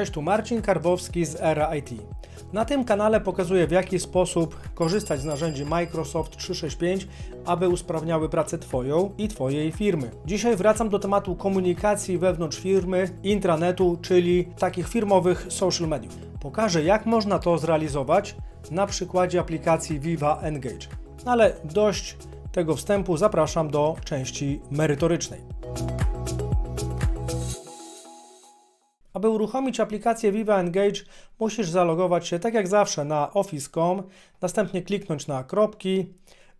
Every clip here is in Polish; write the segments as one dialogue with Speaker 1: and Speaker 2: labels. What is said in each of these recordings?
Speaker 1: Cześć, tu Marcin Karbowski z Era IT. Na tym kanale pokazuję w jaki sposób korzystać z narzędzi Microsoft 365, aby usprawniały pracę Twoją i Twojej firmy. Dzisiaj wracam do tematu komunikacji wewnątrz firmy, intranetu, czyli takich firmowych social mediów. Pokażę jak można to zrealizować na przykładzie aplikacji Viva Engage. Ale dość tego wstępu, zapraszam do części merytorycznej. Aby uruchomić aplikację Viva Engage, musisz zalogować się tak jak zawsze na office.com, następnie kliknąć na kropki.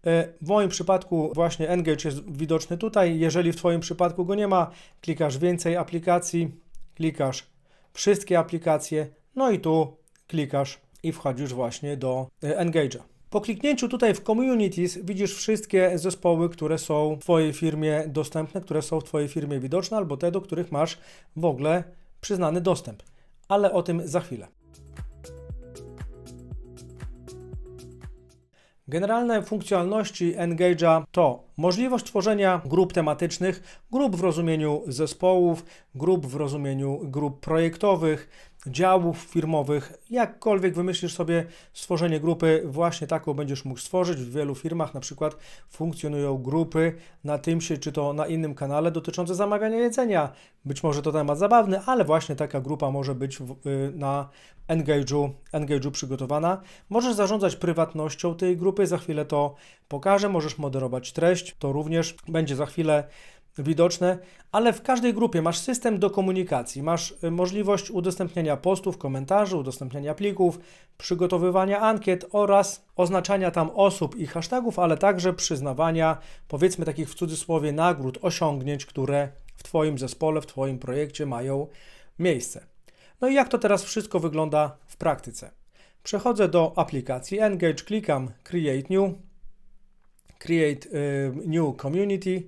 Speaker 1: E, W moim przypadku właśnie Engage jest widoczny tutaj. Jeżeli w Twoim przypadku go nie ma, klikasz więcej aplikacji, klikasz wszystkie aplikacje, no i tu klikasz i wchodzisz właśnie do e, Engage'a. Po kliknięciu tutaj w Communities widzisz wszystkie zespoły, które są w Twojej firmie dostępne, które są w Twojej firmie widoczne, albo te, do których masz w ogóle przyznany dostęp. Ale o tym za chwilę. Generalne funkcjonalności Engage'a to możliwość tworzenia grup tematycznych, grup w rozumieniu zespołów, grup w rozumieniu grup projektowych, działów firmowych. Jakkolwiek wymyślisz sobie stworzenie grupy, właśnie taką będziesz mógł stworzyć. W wielu firmach na przykład funkcjonują grupy na Teamsie czy to na innym kanale dotyczące zamawiania jedzenia. Być może to temat zabawny, ale właśnie taka grupa może być w, y, na Engage'u, Engage'u przygotowana. Możesz zarządzać prywatnością tej grupy, za chwilę to pokażę. Możesz moderować treść, to również będzie za chwilę widoczne, ale w każdej grupie masz system do komunikacji, masz y, możliwość udostępniania postów, komentarzy, udostępniania plików, przygotowywania ankiet oraz oznaczania tam osób i hashtagów, ale także przyznawania, powiedzmy takich w cudzysłowie, nagród, osiągnięć, które w Twoim zespole, w Twoim projekcie mają miejsce. No i jak to teraz wszystko wygląda w praktyce? Przechodzę do aplikacji Engage, klikam Create New, Create y, New Community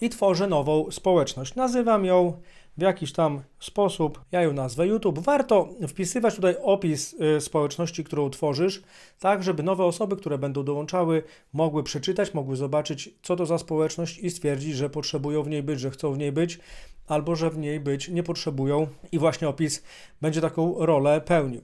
Speaker 1: i tworzę nową społeczność. Nazywam ją w jakiś tam sposób, ja ją nazwę YouTube. Warto wpisywać tutaj opis y, społeczności, którą tworzysz, tak żeby nowe osoby, które będą dołączały, mogły przeczytać, mogły zobaczyć, co to za społeczność i stwierdzić, że potrzebują w niej być, że chcą w niej być, albo że w niej być nie potrzebują i właśnie opis będzie taką rolę pełnił.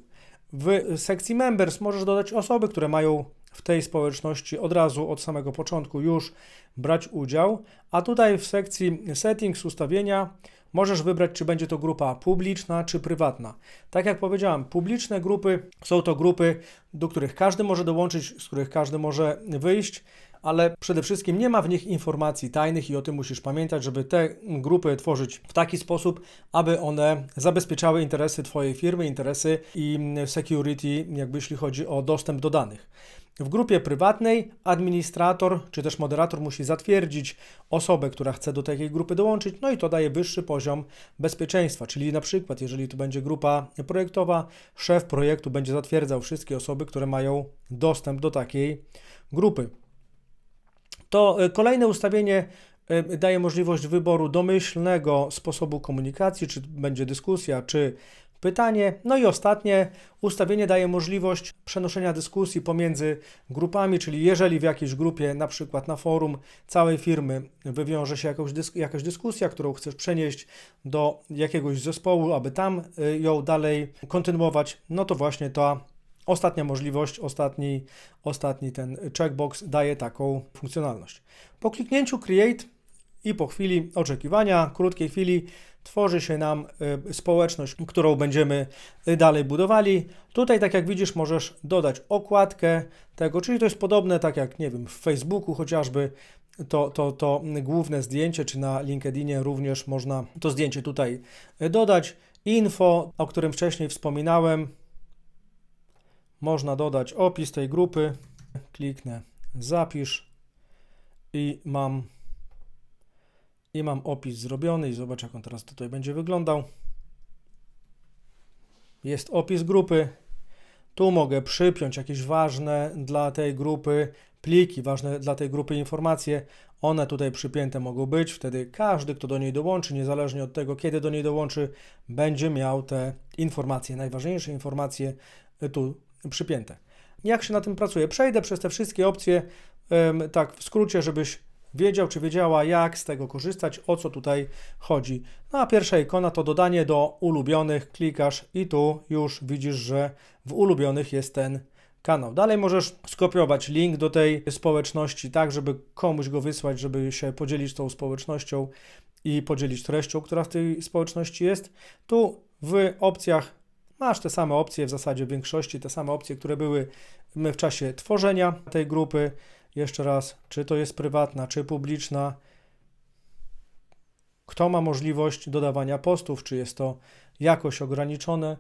Speaker 1: W sekcji Members możesz dodać osoby, które mają w tej społeczności od razu, od samego początku już brać udział, a tutaj w sekcji Settings, ustawienia możesz wybrać, czy będzie to grupa publiczna, czy prywatna. Tak jak powiedziałem, publiczne grupy są to grupy, do których każdy może dołączyć, z których każdy może wyjść, ale przede wszystkim nie ma w nich informacji tajnych i o tym musisz pamiętać, żeby te grupy tworzyć w taki sposób, aby one zabezpieczały interesy Twojej firmy, interesy i security, jakby jeśli chodzi o dostęp do danych. W grupie prywatnej administrator czy też moderator musi zatwierdzić osobę, która chce do takiej grupy dołączyć, no i to daje wyższy poziom bezpieczeństwa. Czyli na przykład, jeżeli to będzie grupa projektowa, szef projektu będzie zatwierdzał wszystkie osoby, które mają dostęp do takiej grupy. To y, kolejne ustawienie y, daje możliwość wyboru domyślnego sposobu komunikacji, czy będzie dyskusja, czy pytanie. No i ostatnie ustawienie daje możliwość przenoszenia dyskusji pomiędzy grupami, czyli jeżeli w jakiejś grupie, na przykład na forum całej firmy, wywiąże się jakąś dysk jakaś dyskusja, którą chcesz przenieść do jakiegoś zespołu, aby tam y, ją dalej kontynuować, no to właśnie ta Ostatnia możliwość, ostatni, ostatni ten checkbox daje taką funkcjonalność. Po kliknięciu Create i po chwili oczekiwania, krótkiej chwili, tworzy się nam y, społeczność, którą będziemy y, dalej budowali. Tutaj, tak jak widzisz, możesz dodać okładkę tego, czyli to jest podobne, tak jak, nie wiem, w Facebooku chociażby, to, to, to główne zdjęcie, czy na LinkedInie również można to zdjęcie tutaj y, dodać. Info, o którym wcześniej wspominałem, można dodać opis tej grupy. Kliknę zapisz i mam i mam opis zrobiony i zobacz jak on teraz tutaj będzie wyglądał. Jest opis grupy. Tu mogę przypiąć jakieś ważne dla tej grupy pliki, ważne dla tej grupy informacje. One tutaj przypięte mogą być. Wtedy każdy, kto do niej dołączy, niezależnie od tego, kiedy do niej dołączy, będzie miał te informacje, najważniejsze informacje tu przypięte. Jak się na tym pracuje? Przejdę przez te wszystkie opcje, tak w skrócie, żebyś wiedział czy wiedziała, jak z tego korzystać, o co tutaj chodzi. No a pierwsza ikona to dodanie do ulubionych, klikasz i tu już widzisz, że w ulubionych jest ten kanał. Dalej możesz skopiować link do tej społeczności, tak, żeby komuś go wysłać, żeby się podzielić tą społecznością i podzielić treścią, która w tej społeczności jest. Tu w opcjach masz te same opcje, w zasadzie w większości te same opcje, które były w czasie tworzenia tej grupy. Jeszcze raz, czy to jest prywatna, czy publiczna. Kto ma możliwość dodawania postów, czy jest to jakoś ograniczone,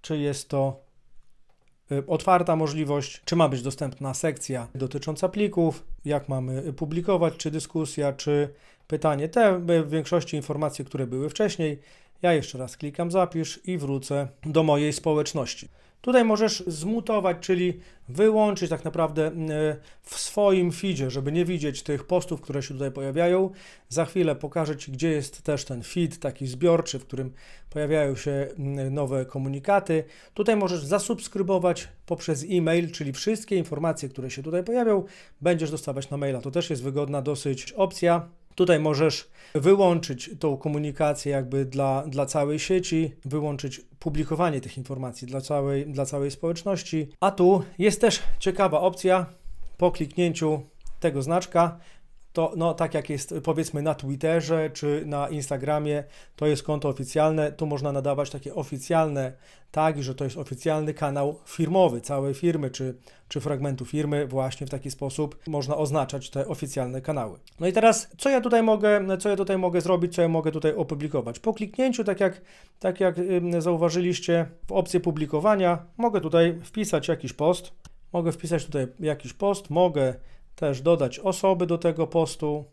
Speaker 1: czy jest to y, otwarta możliwość, czy ma być dostępna sekcja dotycząca plików, jak mamy publikować, czy dyskusja, czy pytanie. Te w większości informacje, które były wcześniej. Ja jeszcze raz klikam zapisz i wrócę do mojej społeczności. Tutaj możesz zmutować, czyli wyłączyć tak naprawdę e, w swoim feedzie, żeby nie widzieć tych postów, które się tutaj pojawiają. Za chwilę pokażę Ci, gdzie jest też ten feed taki zbiorczy, w którym pojawiają się nowe komunikaty. Tutaj możesz zasubskrybować poprzez e-mail, czyli wszystkie informacje, które się tutaj pojawią, będziesz dostawać na maila. To też jest wygodna dosyć opcja. Tutaj możesz wyłączyć tą komunikację jakby dla, dla całej sieci, wyłączyć publikowanie tych informacji dla całej, dla całej społeczności. A tu jest też ciekawa opcja po kliknięciu tego znaczka to no, tak jak jest powiedzmy na Twitterze czy na Instagramie, to jest konto oficjalne, tu można nadawać takie oficjalne tagi, że to jest oficjalny kanał firmowy całej firmy czy, czy fragmentu firmy, właśnie w taki sposób można oznaczać te oficjalne kanały. No i teraz, co ja tutaj mogę, co ja tutaj mogę zrobić, co ja mogę tutaj opublikować? Po kliknięciu, tak jak, tak jak zauważyliście w opcję publikowania, mogę tutaj wpisać jakiś post, mogę wpisać tutaj jakiś post, mogę też dodać osoby do tego postu,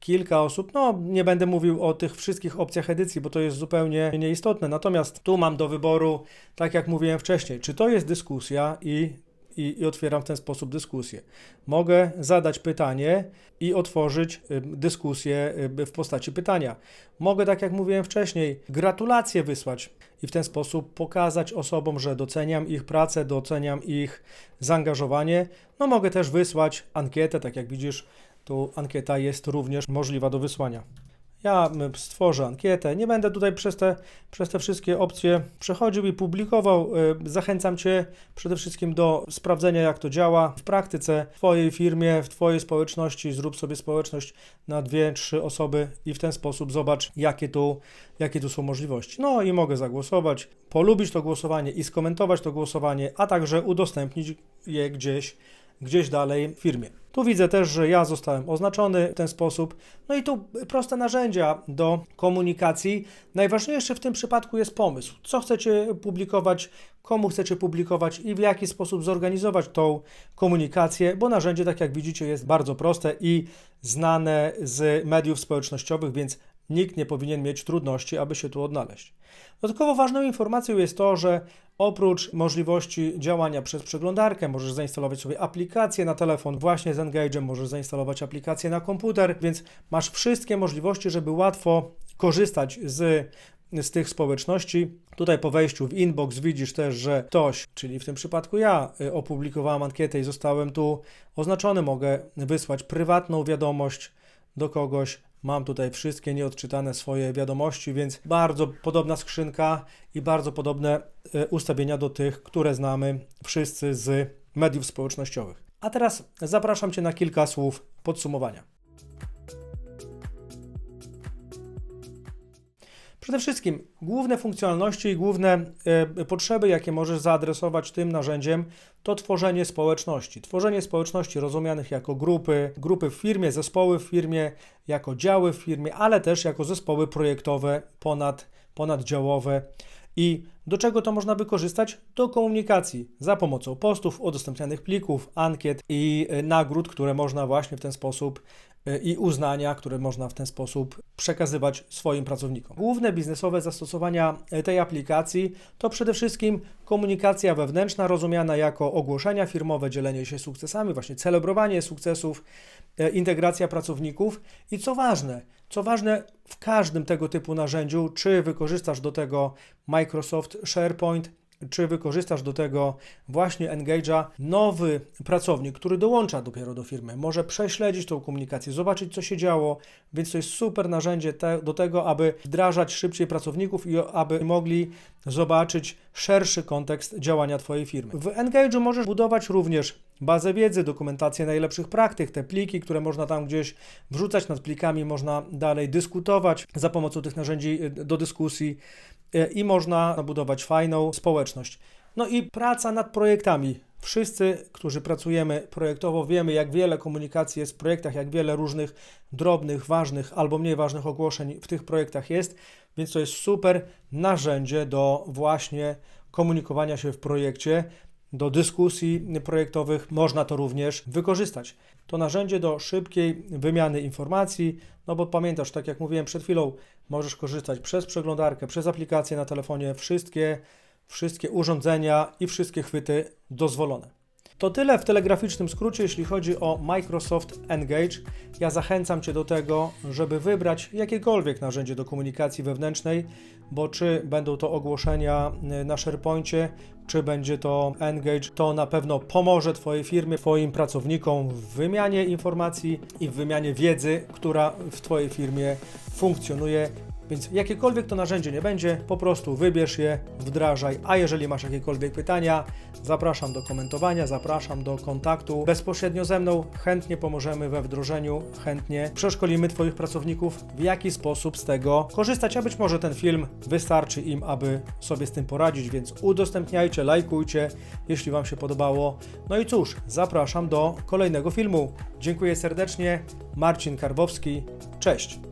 Speaker 1: kilka osób. No, nie będę mówił o tych wszystkich opcjach edycji, bo to jest zupełnie nieistotne. Natomiast tu mam do wyboru, tak jak mówiłem wcześniej, czy to jest dyskusja i i, i, otwieram w ten sposób dyskusję. Mogę zadać pytanie i otworzyć dyskusję w postaci pytania. Mogę, tak jak mówiłem wcześniej, gratulacje wysłać i w ten sposób pokazać osobom, że doceniam ich pracę, doceniam ich zaangażowanie. No mogę też wysłać ankietę, tak jak widzisz, tu ankieta jest również możliwa do wysłania. Ja stworzę ankietę, nie będę tutaj przez te, przez te wszystkie opcje przechodził i publikował. Y, zachęcam Cię przede wszystkim do sprawdzenia, jak to działa w praktyce w Twojej firmie, w Twojej społeczności. Zrób sobie społeczność na dwie, trzy osoby i w ten sposób zobacz, jakie tu, jakie tu są możliwości. No i mogę zagłosować, polubić to głosowanie i skomentować to głosowanie, a także udostępnić je gdzieś gdzieś dalej w firmie. Tu widzę też, że ja zostałem oznaczony w ten sposób. No i tu proste narzędzia do komunikacji. Najważniejszy w tym przypadku jest pomysł. Co chcecie publikować, komu chcecie publikować i w jaki sposób zorganizować tą komunikację, bo narzędzie, tak jak widzicie, jest bardzo proste i znane z mediów społecznościowych, więc nikt nie powinien mieć trudności, aby się tu odnaleźć. Dodatkowo ważną informacją jest to, że oprócz możliwości działania przez przeglądarkę, możesz zainstalować sobie aplikację na telefon właśnie z Engage'em, możesz zainstalować aplikację na komputer, więc masz wszystkie możliwości, żeby łatwo korzystać z z tych społeczności. Tutaj po wejściu w inbox widzisz też, że ktoś, czyli w tym przypadku ja, y, opublikowałem ankietę i zostałem tu oznaczony. Mogę wysłać prywatną wiadomość do kogoś, Mam tutaj wszystkie nieodczytane swoje wiadomości, więc bardzo podobna skrzynka i bardzo podobne e, ustawienia do tych, które znamy wszyscy z mediów społecznościowych. A teraz zapraszam Cię na kilka słów podsumowania. Przede wszystkim główne funkcjonalności i główne y, potrzeby, jakie możesz zaadresować tym narzędziem, to tworzenie społeczności. Tworzenie społeczności rozumianych jako grupy, grupy w firmie, zespoły w firmie, jako działy w firmie, ale też jako zespoły projektowe ponad, ponaddziałowe. I do czego to można wykorzystać? Do komunikacji za pomocą postów, udostępnianych plików, ankiet i y, nagród, które można właśnie w ten sposób E, i uznania, które można w ten sposób przekazywać swoim pracownikom. Główne biznesowe zastosowania e, tej aplikacji to przede wszystkim komunikacja wewnętrzna, rozumiana jako ogłoszenia firmowe, dzielenie się sukcesami, właśnie celebrowanie sukcesów, e, integracja pracowników i co ważne, co ważne w każdym tego typu narzędziu, czy wykorzystasz do tego Microsoft SharePoint, czy wykorzystasz do tego właśnie Engage'a, nowy pracownik, który dołącza dopiero do firmy, może prześledzić tą komunikację, zobaczyć, co się działo, więc to jest super narzędzie te, do tego, aby wdrażać szybciej pracowników i aby mogli zobaczyć szerszy kontekst działania Twojej firmy. W Engage'u możesz budować również bazę wiedzy, dokumentację najlepszych praktyk, te pliki, które można tam gdzieś wrzucać, nad plikami można dalej dyskutować za pomocą tych narzędzi y, do dyskusji i można budować fajną społeczność. No i praca nad projektami. Wszyscy, którzy pracujemy projektowo, wiemy, jak wiele komunikacji jest w projektach, jak wiele różnych drobnych, ważnych albo mniej ważnych ogłoszeń w tych projektach jest, więc to jest super narzędzie do właśnie komunikowania się w projekcie, do dyskusji projektowych. Można to również wykorzystać. To narzędzie do szybkiej wymiany informacji, no bo pamiętasz, tak jak mówiłem przed chwilą, możesz korzystać przez przeglądarkę, przez aplikację na telefonie, wszystkie wszystkie urządzenia i wszystkie chwyty dozwolone. To tyle w telegraficznym skrócie, jeśli chodzi o Microsoft Engage. Ja zachęcam Cię do tego, żeby wybrać jakiekolwiek narzędzie do komunikacji wewnętrznej, bo czy będą to ogłoszenia y, na SharePoincie, czy będzie to Engage, to na pewno pomoże Twojej firmie, Twoim pracownikom w wymianie informacji i w wymianie wiedzy, która w Twojej firmie funkcjonuje więc jakiekolwiek to narzędzie nie będzie, po prostu wybierz je, wdrażaj. A jeżeli masz jakiekolwiek pytania, zapraszam do komentowania, zapraszam do kontaktu bezpośrednio ze mną. Chętnie pomożemy we wdrożeniu, chętnie przeszkolimy Twoich pracowników, w jaki sposób z tego korzystać. A być może ten film wystarczy im, aby sobie z tym poradzić, więc udostępniajcie, lajkujcie, jeśli Wam się podobało. No i cóż, zapraszam do kolejnego filmu. Dziękuję serdecznie. Marcin Karbowski. Cześć.